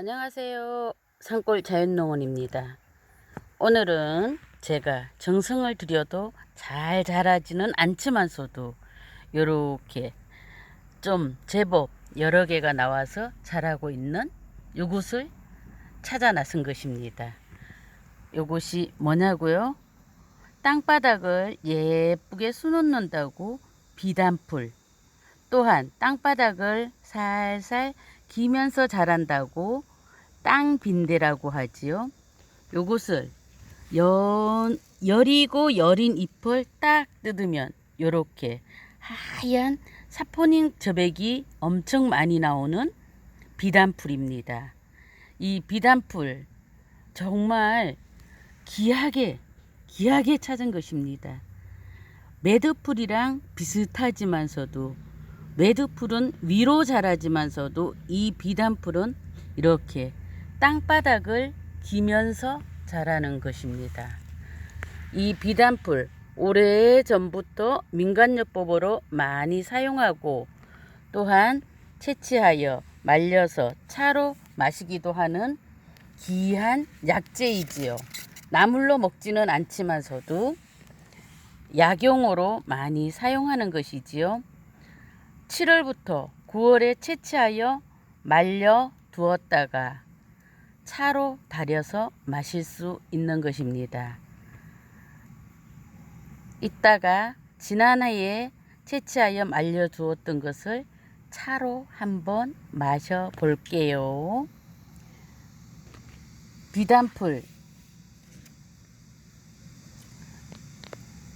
안녕하세요. 산골 자연농원입니다. 오늘은 제가 정성을 들여도 잘 자라지는 않지만서도 요렇게 좀 제법 여러 개가 나와서 자라고 있는 요것을 찾아 나선 것입니다. 요것이 뭐냐고요? 땅바닥을 예쁘게 수놓는다고 비단풀 또한 땅바닥을 살살 기면서 자란다고 땅빈대라고 하지요. 요것을 연, 여리고 여린 잎을 딱 뜯으면 요렇게 하얀 사포닌 저백이 엄청 많이 나오는 비단풀입니다. 이 비단풀 정말 귀하게 귀하게 찾은 것입니다. 매드풀이랑 비슷하지만서도 매드풀은 위로 자라지만서도 이 비단풀은 이렇게 땅바닥을 기면서 자라는 것입니다. 이 비단풀 오래 전부터 민간요법으로 많이 사용하고 또한 채취하여 말려서 차로 마시기도 하는 귀한 약재이지요. 나물로 먹지는 않지만서도 약용으로 많이 사용하는 것이지요. 7월부터 9월에 채취하여 말려 두었다가 차로 달여서 마실 수 있는 것입니다. 이따가 지난해에 채취하여 말려 두었던 것을 차로 한번 마셔 볼게요. 비단풀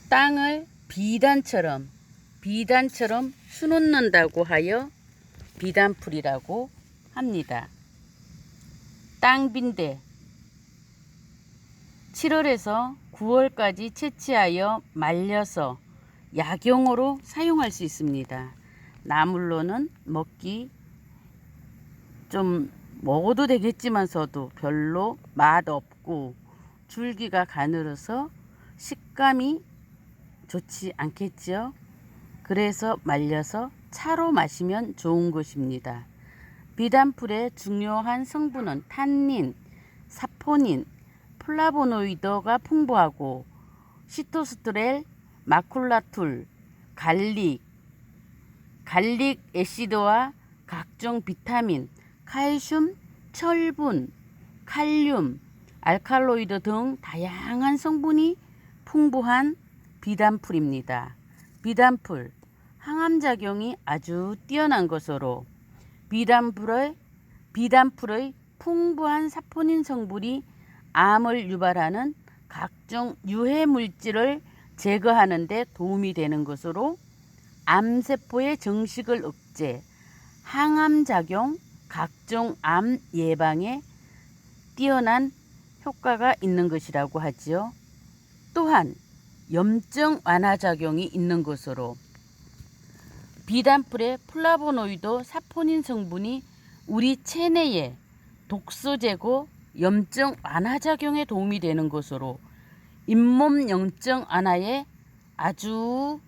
땅을 비단처럼 비단처럼 수놓는다고 하여 비단풀이라고 합니다. 땅빈대 7월에서 9월까지 채취하여 말려서 약용으로 사용할 수 있습니다. 나물로는 먹기 좀 먹어도 되겠지만서도 별로 맛 없고 줄기가 가늘어서 식감이 좋지 않겠지요. 그래서 말려서 차로 마시면 좋은 것입니다. 비단풀의 중요한 성분은 탄닌, 사포닌, 플라보노이드가 풍부하고 시토스트렐, 마쿨라툴, 갈릭, 갈릭 애시드와 각종 비타민, 칼슘, 철분, 칼륨, 알칼로이드 등 다양한 성분이 풍부한 비단풀입니다. 비단풀 항암 작용이 아주 뛰어난 것으로 비단풀의 비단풀의 풍부한 사포닌 성분이 암을 유발하는 각종 유해 물질을 제거하는 데 도움이 되는 것으로 암세포의 정식을 억제, 항암 작용, 각종 암 예방에 뛰어난 효과가 있는 것이라고 하지요. 또한 염증 완화 작용이 있는 것으로 비단풀의 플라보노이드 사포닌 성분이 우리 체내에 독소 제거, 염증 완화 작용에 도움이 되는 것으로 잇몸 염증 완화에 아주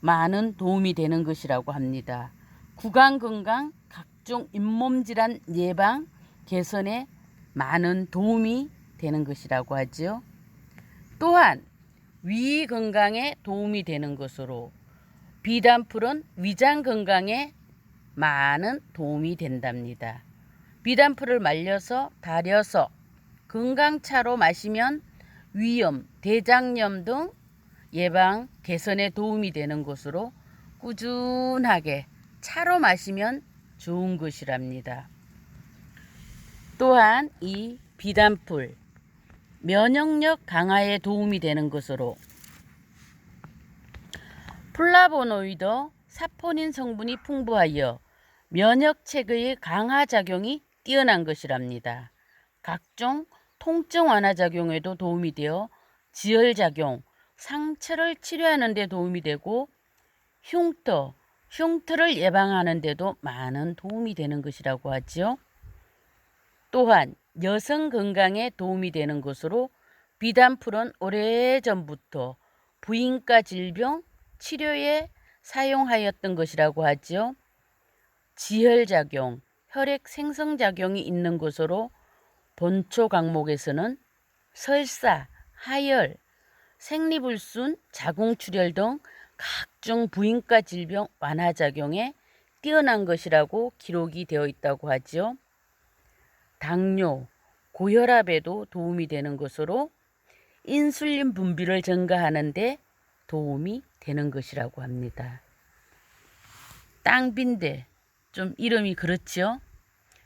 많은 도움이 되는 것이라고 합니다. 구강 건강, 각종 잇몸 질환 예방, 개선에 많은 도움이 되는 것이라고 하지요. 또한 위 건강에 도움이 되는 것으로 비단풀은 위장 건강에 많은 도움이 된답니다. 비단풀을 말려서 달여서 건강차로 마시면 위염, 대장염 등 예방 개선에 도움이 되는 것으로 꾸준하게 차로 마시면 좋은 것이랍니다. 또한 이 비단풀 면역력 강화에 도움이 되는 것으로 플라보노이드, 사포닌 성분이 풍부하여 면역 체계의 강화 작용이 뛰어난 것이랍니다. 각종 통증 완화 작용에도 도움이 되어 지혈 작용, 상처를 치료하는 데 도움이 되고 흉터, 흉터를 예방하는 데도 많은 도움이 되는 것이라고 하지요. 또한 여성 건강에 도움이 되는 것으로 비단풀은 오래전부터 부인과 질병 치료에 사용하였던 것이라고 하지요. 지혈작용, 혈액 생성작용이 있는 것으로 본초 강목에서는 설사, 하열, 생리불순, 자궁출혈 등 각종 부인과 질병 완화 작용에 뛰어난 것이라고 기록이 되어 있다고 하지요. 당뇨, 고혈압에도 도움이 되는 것으로 인슐린 분비를 증가하는데 도움이 되는 것이라고 합니다. 땅빈대 좀 이름이 그렇지요.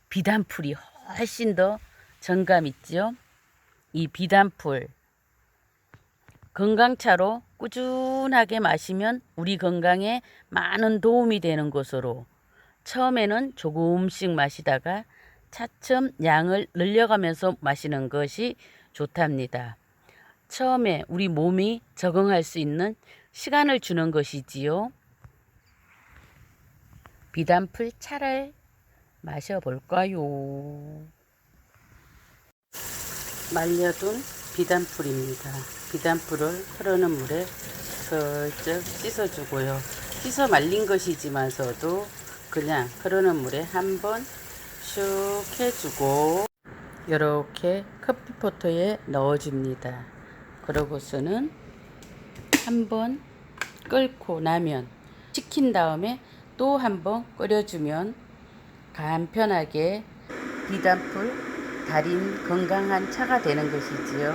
비단풀이 훨씬 더 정감 있지요. 이 비단풀 건강차로 꾸준하게 마시면 우리 건강에 많은 도움이 되는 것으로 처음에는 조금씩 마시다가 차츰 양을 늘려가면서 마시는 것이 좋답니다. 처음에 우리 몸이 적응할 수 있는 시간을 주는 것이지요. 비단풀 차를 마셔볼까요? 말려둔 비단풀입니다. 비단풀을 흐르는 물에 슬쩍 씻어주고요. 씻어 말린 것이지만서도 그냥 흐르는 물에 한번 슉 해주고 이렇게 커피포트에 넣어줍니다. 그러고서는 한번 끓고 나면 식힌 다음에 또 한번 끓여주면 간편하게 비단풀 달인 건강한 차가 되는 것이지요.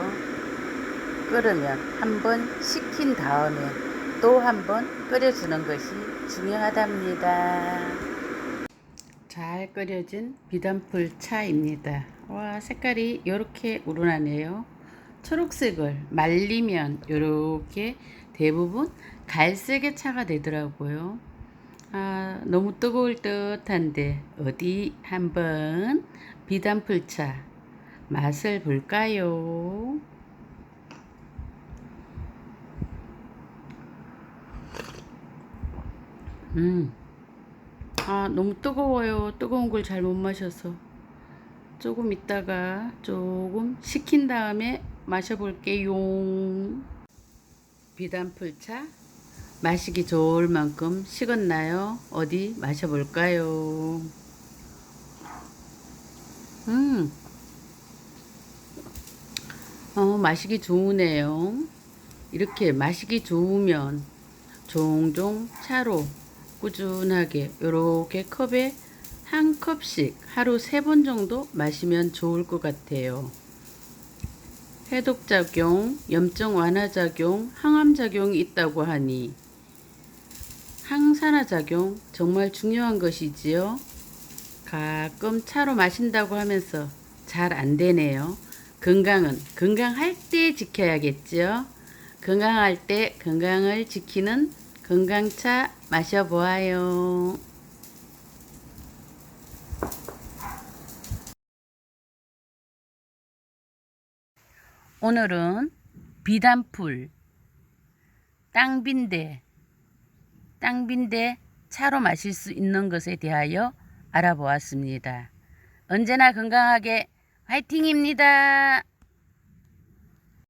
끓으면 한번 식힌 다음에 또 한번 끓여주는 것이 중요하답니다. 잘 끓여진 비단풀 차입니다. 와 색깔이 이렇게 우러나네요. 초록색을 말리면 이렇게 대부분 갈색의 차가 되더라고요. 아, 너무 뜨거울 듯한데 어디 한번 비단풀차 맛을 볼까요? 음. 아, 너무 뜨거워요. 뜨거운 걸 잘 못 마셔서. 조금 있다가 조금 식힌 다음에 마셔볼게요. 비단풀차 마시기 좋을 만큼 식었나요? 어디 마셔볼까요? 음, 어, 마시기 좋으네요. 이렇게 마시기 좋으면 종종 차로 꾸준하게 이렇게 컵에 한 컵씩 하루 세 번 정도 마시면 좋을 것 같아요. 해독작용, 염증 완화작용, 항암작용이 있다고 하니 항산화작용 정말 중요한 것이지요. 가끔 차로 마신다고 하면서 잘 안 되네요. 건강은 건강할 때 지켜야겠죠. 건강할 때 건강을 지키는 건강차 마셔보아요. 오늘은 비단풀, 땅빈대, 땅빈대 차로 마실 수 있는 것에 대하여 알아보았습니다. 언제나 건강하게 화이팅입니다.